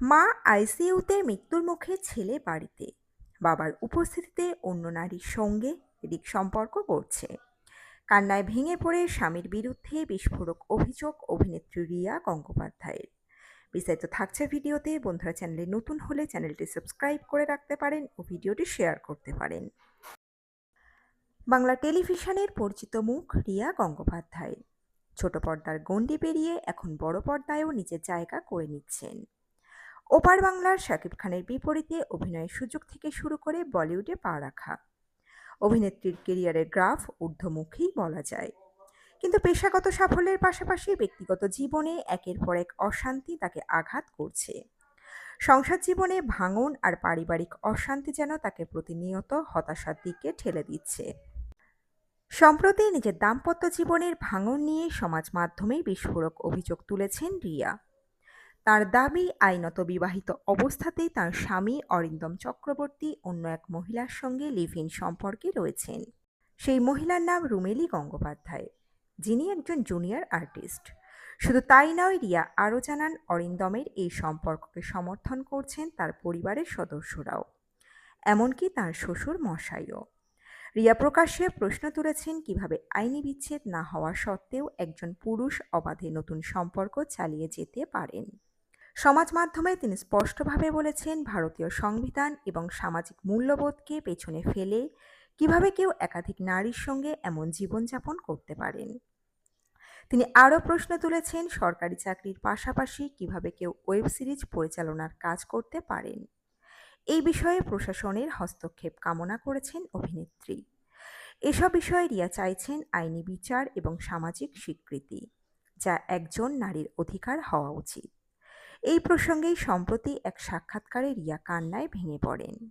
মা আইসিইউতে মৃত্যুর মুখে ছেলে বাড়িতে। বাবার উপস্থিতিতে অন্য নারীর সঙ্গে এদিক সম্পর্ক করছে। কান্নায় ভেঙে পড়ে স্বামীর বিরুদ্ধে বিস্ফোরক অভিযোগ অভিনেত্রী রিয়া গঙ্গোপাধ্যায়ের। বিস্তারিত থাকছে ভিডিওতে। বন্ধুরা, চ্যানেলে নতুন হলে চ্যানেলটি সাবস্ক্রাইব করে রাখতে পারেন ও ভিডিওটি শেয়ার করতে পারেন। বাংলা টেলিভিশনের পরিচিত মুখ রিয়া গঙ্গোপাধ্যায় ছোট পর্দার গণ্ডি পেরিয়ে এখন বড় পর্দায়ও নিজের জায়গা করে নিচ্ছেন। ওপার বাংলার শাকিব খানের বিপরীতে অভিনয়ের সুযোগ থেকে শুরু করে বলিউডে পা রাখা। অভিনেত্রীর কেরিয়ারের গ্রাফ ঊর্ধ্বমুখী বলা যায়। কিন্তু পেশাগত সাফল্যের পাশাপাশি ব্যক্তিগত জীবনে একের পর এক অশান্তি তাকে আঘাত করছে। সংসার জীবনে ভাঙন আর পারিবারিক অশান্তি যেন তাকে প্রতিনিয়ত হতাশার দিকে ঠেলে দিচ্ছে। সম্প্রতি নিজের দাম্পত্য জীবনের ভাঙন নিয়ে সমাজ মাধ্যমে বিস্ফোরক অভিযোগ তুলেছেন রিয়া। তার দাবি, আইনত বিবাহিত অবস্থাতেই তার স্বামী অরিন্দম চক্রবর্তী অন্য এক মহিলার সঙ্গে লিভ ইন সম্পর্কে রয়েছেন। সেই মহিলার নাম রুমেলি গঙ্গোপাধ্যায়, যিনি একজন জুনিয়র আর্টিস্ট। শুধু তাই নয়, রিয়া আরও জানান, অরিন্দমের এই সম্পর্ককে সমর্থন করছেন তার পরিবারের সদস্যরাও। এমনকি তার শ্বশুর মশাইও। রিয়া প্রকাশ্যে প্রশ্ন তুলেছেন, কীভাবে আইনি বিচ্ছেদ না হওয়া সত্ত্বেও একজন পুরুষ অবাধে নতুন সম্পর্ক চালিয়ে যেতে পারেন। সমাজ মাধ্যমে তিনি স্পষ্টভাবে বলেছেন, ভারতীয় সংবিধান এবং সামাজিক মূল্যবোধকে পেছনে ফেলে কীভাবে কেউ একাধিক নারীর সঙ্গে এমন জীবনযাপন করতে পারেন? তিনি আরও প্রশ্ন তুলেছেন, সরকারি চাকরির পাশাপাশি কীভাবে কেউ ওয়েব সিরিজ পরিচালনার কাজ করতে পারেন? এই বিষয়ে প্রশাসনের হস্তক্ষেপ কামনা করেছেন অভিনেত্রী। এসব বিষয়ে রিয়া চাইছেন আইনি বিচার এবং সামাজিক স্বীকৃতি, যা একজন নারীর অধিকার হওয়া উচিত। এই প্রসঙ্গেই সম্প্রতি এক সাক্ষাৎকারে রিয়া কান্নায় ভেঙে পড়েন।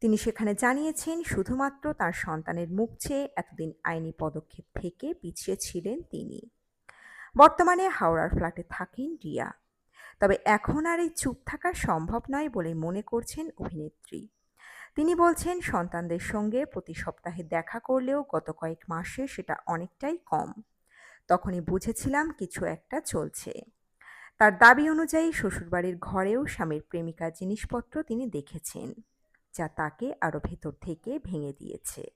তিনি সেখানে জানিয়েছেন, শুধুমাত্র তার সন্তানের মুখ চেয়ে এতদিন আইনি পদক্ষেপ থেকে পিছিয়ে ছিলেন তিনি। বর্তমানে হাওড়ার ফ্ল্যাটে থাকেন রিয়া। তবে এখন আর এই চুপ থাকা সম্ভব নয় বলে মনে করছেন অভিনেত্রী। তিনি বলছেন, সন্তানদের সঙ্গে প্রতি সপ্তাহে দেখা করলেও গত কয়েক মাসে সেটা অনেকটাই কম। তখনই বুঝেছিলাম কিছু একটা চলছে। তার দাবি অনুযায়ী শ্বশুরবাড়ির ঘরেও স্বামীর প্রেমিকার জিনিসপত্র তিনি দেখেছেন, যা তাকে আরও ভেতর থেকে ভেঙে দিয়েছে।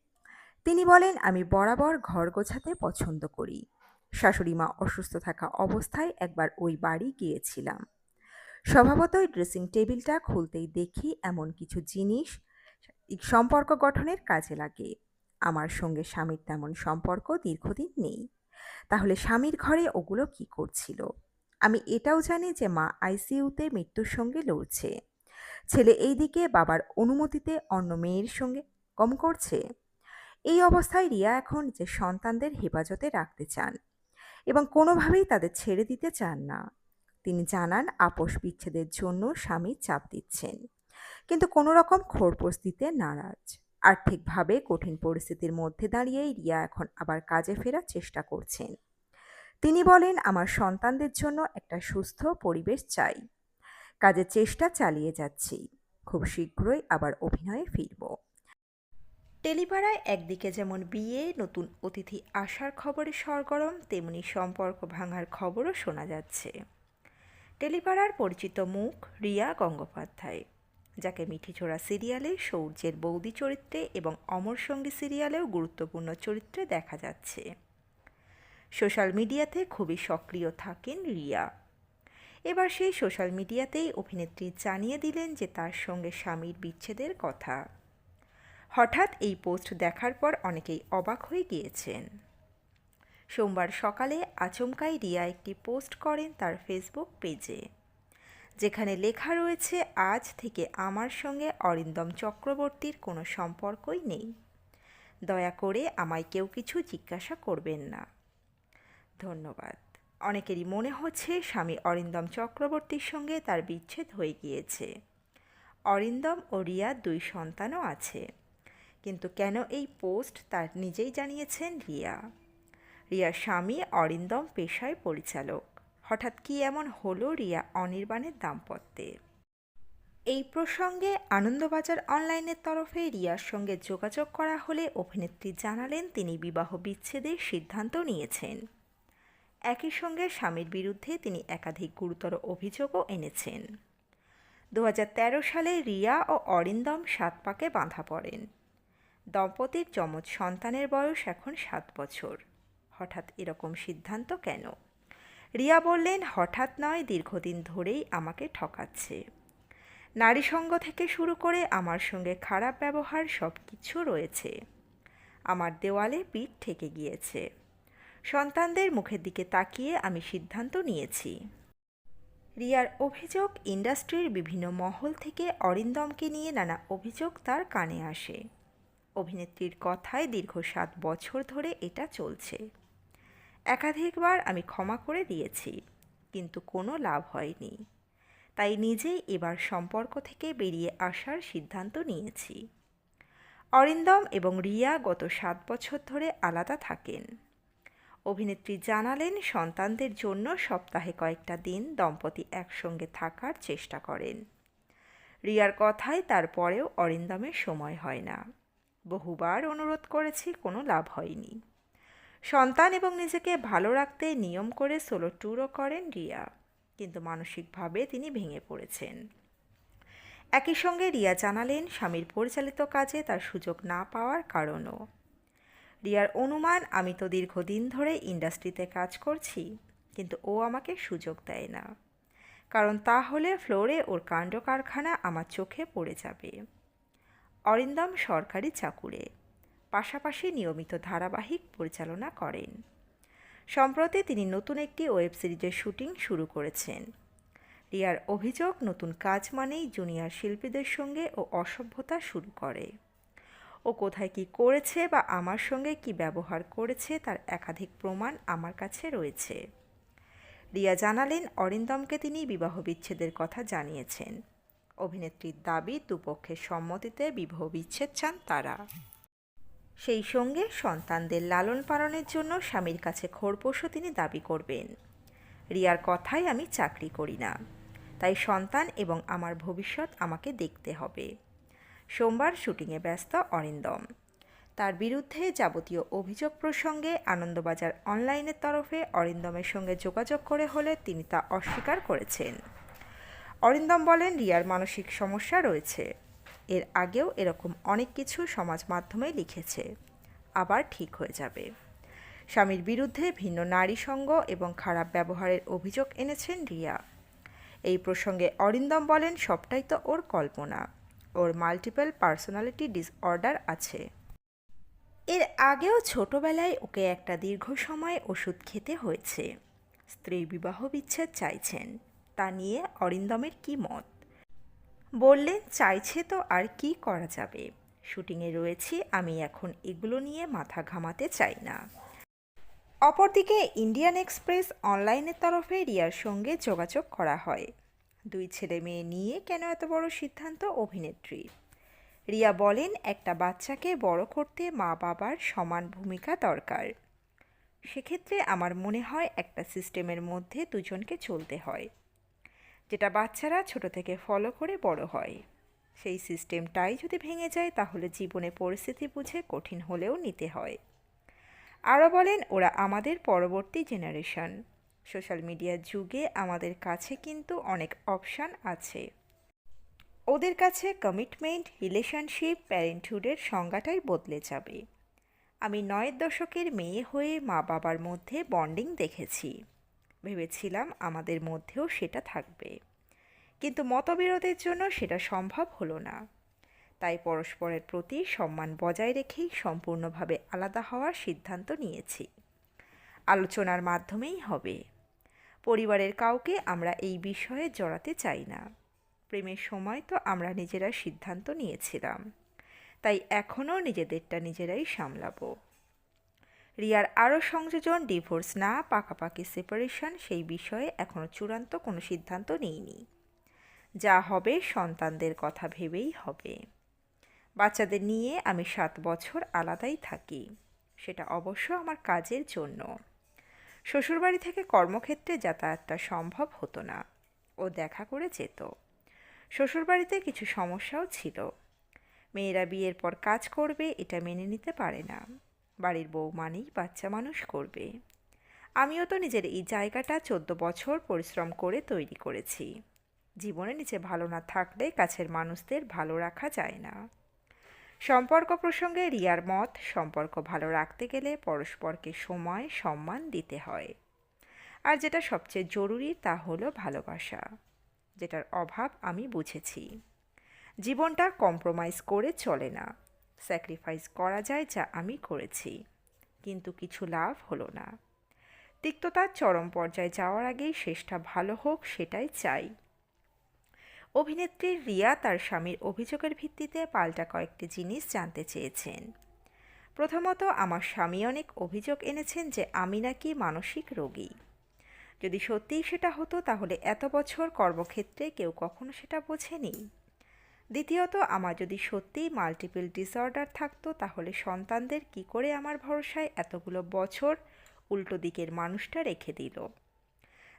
তিনি বলেন, আমি বরাবর ঘর গোছাতে পছন্দ করি। শাশুড়ি মা অসুস্থ থাকা অবস্থায় একবার ওই বাড়ি গিয়েছিলাম। স্বভাবতই ড্রেসিং টেবিলটা খুলতেই দেখি এমন কিছু জিনিস সম্পর্ক গঠনের কাজে লাগে। আমার সঙ্গে স্বামীর তেমন সম্পর্ক দীর্ঘদিন নেই। তাহলে স্বামীর ঘরে ওগুলো কি করছিল? আমি এটাও জানি যে মা আইসিইউতে মৃত্যুর সঙ্গে লড়ছে। ছেলে এইদিকে বাবার অনুমতিতে অন্য মেয়ের সঙ্গে কম করছে। এই অবস্থায় রিয়া এখন যে সন্তানদের হেফাজতে রাখতে চান এবং কোনোভাবেই তাদের ছেড়ে দিতে চান না। তিনি জানান আপোষ বিচ্ছেদের জন্য স্বামী চাপ দিচ্ছেন, কিন্তু কোনো রকম খোরপোশ দিতে নারাজ। আর্থিকভাবে কঠিন পরিস্থিতির মধ্যে দাঁড়িয়েই রিয়া এখন আবার কাজে ফেরার চেষ্টা করছেন। তিনি বলেন, আমার সন্তানদের জন্য একটা সুস্থ পরিবেশ চাই। কাজের চেষ্টা চালিয়ে যাচ্ছি। খুব শীঘ্রই আবার অভিনয়ে ফিরব। টেলিপাড়ায় একদিকে যেমন বিয়ে, নতুন অতিথি আসার খবরে সরগরম, তেমনি সম্পর্ক ভাঙার খবরও শোনা যাচ্ছে। টেলিপাড়ার পরিচিত মুখ রিয়া গঙ্গোপাধ্যায়, যাকে মিঠিছোড়া সিরিয়ালে সৌর্যের বৌদি চরিত্রে এবং অমর সঙ্গী সিরিয়ালেও গুরুত্বপূর্ণ চরিত্রে দেখা যাচ্ছে। সোশ্যাল মিডিয়াতে খুবই সক্রিয় থাকেন রিয়া। এবার সেই সোশ্যাল মিডিয়াতেই অভিনেত্রী জানিয়ে দিলেন যে তার সঙ্গে স্বামীর বিচ্ছেদের কথা। হঠাৎ এই পোস্ট দেখার পর অনেকেই অবাক হয়ে গিয়েছেন। সোমবার সকালে আচমকাই রিয়া একটি পোস্ট করেন তার ফেসবুক পেজে, যেখানে লেখা রয়েছে, আজ থেকে আমার সঙ্গে অরিন্দম চক্রবর্তীর কোনো সম্পর্কই নেই। দয়া করে আমায় কেউ কিছু জিজ্ঞাসা করবেন না। ধন্যবাদ। অনেকেরই মনে হচ্ছে স্বামী অরিন্দম চক্রবর্তীর সঙ্গে তার বিচ্ছেদ হয়ে গিয়েছে। অরিন্দম ও রিয়া দুই সন্তানও আছে। কিন্তু কেন এই পোস্ট তার নিজেই জানিয়েছেন রিয়া? রিয়ার স্বামী অরিন্দম পেশায় পরিচালক। হঠাৎ কি এমন হলো রিয়া অনির্বাণের দাম্পত্যে? এই প্রসঙ্গে আনন্দবাজার অনলাইনের তরফে রিয়ার সঙ্গে যোগাযোগ করা হলে অভিনেত্রী জানালেন তিনি বিবাহ বিচ্ছেদের সিদ্ধান্ত নিয়েছেন। একই সঙ্গে স্বামীর বিরুদ্ধে তিনি একাধিক গুরুতর অভিযোগও এনেছেন। দু হাজার তেরো সালে রিয়া ও অরিন্দম সাত পাকে বাঁধা পড়েন। দম্পতির যমজ সন্তানের বয়স এখন সাত বছর। হঠাৎ এরকম সিদ্ধান্ত কেন? রিয়া বললেন, হঠাৎ নয়, দীর্ঘদিন ধরেই আমাকে ঠকাচ্ছে। নারী সঙ্গ থেকে শুরু করে আমার সঙ্গে খারাপ ব্যবহার সব কিছু রয়েছে। আমার দেওয়ালে পিঠ ঠেকে গিয়েছে। সন্তানদের মুখের দিকে তাকিয়ে আমি সিদ্ধান্ত নিয়েছি। রিয়ার অভিযোগ ইন্ডাস্ট্রির বিভিন্ন মহল থেকে অরিন্দমকে নিয়ে নানা অভিযোগ তার কানে আসে। অভিনেত্রীর কথায় দীর্ঘ সাত বছর ধরে এটা চলছে। একাধিকবার আমি ক্ষমা করে দিয়েছি, কিন্তু কোনো লাভ হয়নি। তাই নিজেই এবার সম্পর্ক থেকে বেরিয়ে আসার সিদ্ধান্ত নিয়েছি। অরিন্দম এবং রিয়া গত সাত বছর ধরে আলাদা থাকেন। অভিনেত্রী জানালেন, সন্তানদের জন্য সপ্তাহে কয়েকটা দিন দম্পতি একসঙ্গে থাকার চেষ্টা করেন। রিয়ার কথায় তারপরেও অরিন্দমের সময় হয় না। বহুবার অনুরোধ করেছি, কোনো লাভ হয়নি। সন্তান এবং নিজেকে ভালো রাখতে নিয়ম করে সোলো ট্যুরও করেন রিয়া, কিন্তু মানসিকভাবে তিনি ভেঙে পড়েছেন। একই সঙ্গে রিয়া জানালেন, স্বামীর পরিচালিত কাজে তার সুযোগ না পাওয়ার কারণও। রিয়ার অনুমান, আমি তো দীর্ঘদিন ধরে ইন্ডাস্ট্রিতে কাজ করছি, কিন্তু ও আমাকে সুযোগ দেয় না। কারণ তাহলে ফ্লোরে ওর কাণ্ড কারখানা আমার চোখে পড়ে যাবে। অরিন্দম সরকারি চাকুরে, পাশাপাশি নিয়মিত ধারাবাহিক পরিচালনা করেন। সম্প্রতি তিনি নতুন একটি ওয়েব সিরিজের শুটিং শুরু করেছেন। রিয়ার অভিযোগ, নতুন কাজ মানেই জুনিয়র শিল্পীদের সঙ্গে ও অসভ্যতা শুরু করে। ও কোথায় কি করেছে বা আমার সঙ্গে কি ব্যবহার করেছে তার একাধিক প্রমাণ আমার কাছে রয়েছে। রিয়া জানালেন, অরিন্দমকে তিনি বিবাহ বিচ্ছেদের কথা জানিয়েছেন। অভিনেত্রীর দাবি, দুপক্ষের সম্মতিতে বিবাহ বিচ্ছেদ চান তারা। সেই সঙ্গে সন্তানদের লালন পালনের জন্য স্বামীর কাছে খোরপোশও তিনি দাবি করবেন। রিয়ার কথাই আমি চাকরি করি না, তাই সন্তান এবং আমার ভবিষ্যৎ আমাকে দেখতে হবে। সোমবার শুটিংয়ে ব্যস্ত অরিন্দম। তার বিরুদ্ধে যাবতীয় অভিযোগ প্রসঙ্গে আনন্দবাজার অনলাইনের তরফে অরিন্দমের সঙ্গে যোগাযোগ করে হলে তিনি তা অস্বীকার করেছেন। অরিন্দম বলেন, রিয়ার মানসিক সমস্যা রয়েছে। এর আগেও এরকম অনেক কিছু সমাজ মাধ্যমে লিখেছে। আবার ঠিক হয়ে যাবে। স্বামীর বিরুদ্ধে ভিন্ন নারী সঙ্গ এবং খারাপ ব্যবহারের অভিযোগ এনেছেন রিয়া। এই প্রসঙ্গে অরিন্দম বলেন, সবটাই তো ওর কল্পনা। ওর মাল্টিপল পার্সোনালিটি ডিসঅর্ডার আছে। এর আগেও ছোটবেলায় ওকে একটা দীর্ঘ সময় ওষুধ খেতে হয়েছে। স্ত্রী বিবাহ বিচ্ছেদ চাইছেন, তা নিয়ে অরিন্দমের কি মত? বললেন, চাইছে তো, আর কি করা যাবে? শুটিংয়ে রয়েছি, আমি এখন এগুলো নিয়ে মাথা ঘামাতে চাই না। অপরদিকে ইন্ডিয়ান এক্সপ্রেস অনলাইনের তরফে রিয়ার সঙ্গে যোগাযোগ করা হয়। দুই ছেলে মেয়ে নিয়ে কেন এত বড় সিদ্ধান্ত? অভিনেত্রী। রিয়া বলেন, একটা বাচ্চাকে বড় করতে মা বাবার সমান ভূমিকা দরকার। সেক্ষেত্রে আমার মনে হয় একটা সিস্টেমের মধ্যে দুজনকে চলতে হয়। যেটা বাচ্চারা ছোট থেকে ফলো করে বড় হয়। সেই সিস্টেমটাই যদি ভেঙে যায়, তাহলে জীবনে পরিস্থিতি বুঝে কঠিন হলেও নিতে হয়। আরও বলেন, ওরা আমাদের পরবর্তী জেনারেশন সোশ্যাল মিডিয়ার যুগে আমাদের কাছে কিন্তু অনেক অপশান আছে। ওদের কাছে কমিটমেন্ট রিলেশনশিপ প্যারেন্টহুডের সংজ্ঞাটাই বদলে যাবে। আমি নয়ের দশকের মেয়ে হয়ে মা বাবার মধ্যে বন্ডিং দেখেছি। ভেবেছিলাম আমাদের মধ্যেও সেটা থাকবে। কিন্তু মতবিরোধের জন্য সেটা সম্ভব হলো না। তাই পরস্পরের প্রতি সম্মান বজায় রেখেই সম্পূর্ণভাবে আলাদা হওয়ার সিদ্ধান্ত নিয়েছি। আলোচনার মাধ্যমেই হবে। পরিবারের কাউকে আমরা এই বিষয়ে জড়াতে চাই না। প্রেমের সময় তো আমরা নিজেরা সিদ্ধান্ত নিয়েছিলাম। তাই এখনও নিজেদেরটা নিজেরাই সামলাবো। রিয়ার আরও সংযোজন, ডিভোর্স না, পাকাপাকি সেপারেশন, সেই বিষয়ে এখনও চূড়ান্ত কোনো সিদ্ধান্ত নিইনি। যা হবে সন্তানদের কথা ভেবেই হবে। বাচ্চাদের নিয়ে আমি সাত বছর আলাদাই থাকি। সেটা অবশ্য আমার কাজের জন্য। শ্বশুরবাড়ি থেকে কর্মক্ষেত্রে যাতায়াতটা সম্ভব হতো না। ও দেখা করে যেত শ্বশুরবাড়িতে কিছু সমস্যাও ছিল। মেয়েরা বিয়ের পর কাজ করবে, এটা মেনে নিতে পারে না। বাড়ির বউ মানেই বাচ্চা মানুষ করবে। আমিও তো নিজের এই জায়গাটা চোদ্দ বছর পরিশ্রম করে তৈরি করেছি। জীবনে নিচে ভালো না থাকলে কাছের মানুষদের ভালো রাখা যায় না। সম্পর্ক প্রসঙ্গে রিয়ার মত, সম্পর্ক ভালো রাখতে গেলে পরস্পরকে সময়, সম্মান দিতে হয়। আর যেটা সবচেয়ে জরুরি তা হলো ভালোবাসা, যেটার অভাব আমি বুঝেছি। জীবনটা কম্প্রোমাইজ করে চলে না স্যাক্রিফাইস করা যায় যা আমি করেছি, কিন্তু কিছু লাভ হলো না। তিক্ততার চরম পর্যায়ে যাওয়ার আগেই শেষটা ভালো হোক সেটাই চাই। অভিনেত্রী রিয়া তার স্বামীর অভিযোগের ভিত্তিতে পাল্টা কয়েকটি জিনিস জানতে চেয়েছেন। প্রথমত, আমার স্বামী অনেক অভিযোগ এনেছেন যে আমি নাকি মানসিক রোগী। যদি সত্যিই সেটা হতো, তাহলে এত বছর কর্মক্ষেত্রে কেউ কখনো সেটা বোঝেনি। দ্বিতীয়ত, আমার যদি সত্যিই মাল্টিপল ডিসঅর্ডার থাকতো, তাহলে সন্তানদের কি করে আমার ভরসায় এতগুলো বছর উল্টো দিকের মানুষটা রেখে দিল?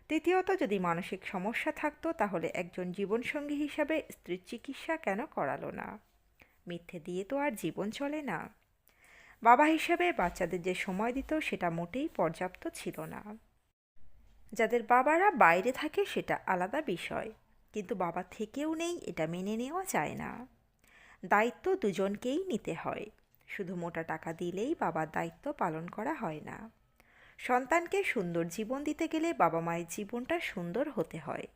তৃতীয়ত, যদি মানসিক সমস্যা থাকতো, তাহলে একজন জীবনসঙ্গী হিসাবে স্ত্রীর চিকিৎসা কেন করালো না? মিথ্যে দিয়ে তো আর জীবন চলে না। বাবা হিসাবে বাচ্চাদের যে সময় দিত, সেটা মোটেই পর্যাপ্ত ছিল না। যাদের বাবারা বাইরে থাকে, সেটা আলাদা বিষয়। কিন্তু বাবা থেকেও নেই, এটা মেনে নেওয়া যায় না। দায়িত্ব দুজনকেই নিতে হয়। শুধু মোটা টাকা দিলেই বাবার দায়িত্ব পালন করা হয় না। সন্তানকে সুন্দর জীবন দিতে গেলে বাবা মায়ের জীবনটা সুন্দর হতে হয়।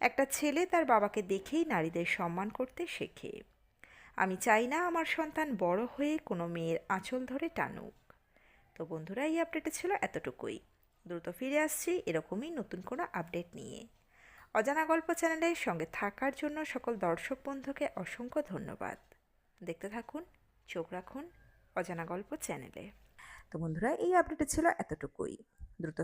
একটা ছেলে তার বাবাকে দেখেই নারীদের সম্মান করতে শেখে। আমি চাই না আমার সন্তান বড় হয়ে কোনো মেয়ের আঁচল ধরে টানুক। তো বন্ধুরা, এই আপডেটে ছিল এতটুকুই। দ্রুত ফিরে আসছি এরকমই নতুন কোনো আপডেট নিয়ে। অজানা গল্প চ্যানেলের সঙ্গে থাকার জন্য সকল দর্শক বন্ধুকে অসংখ্য ধন্যবাদ। দেখতে থাকুন, চোখ রাখুন অজানা গল্প চ্যানেলে। তো বন্ধুরা এই আপডেটে ছিল এতটুকুই।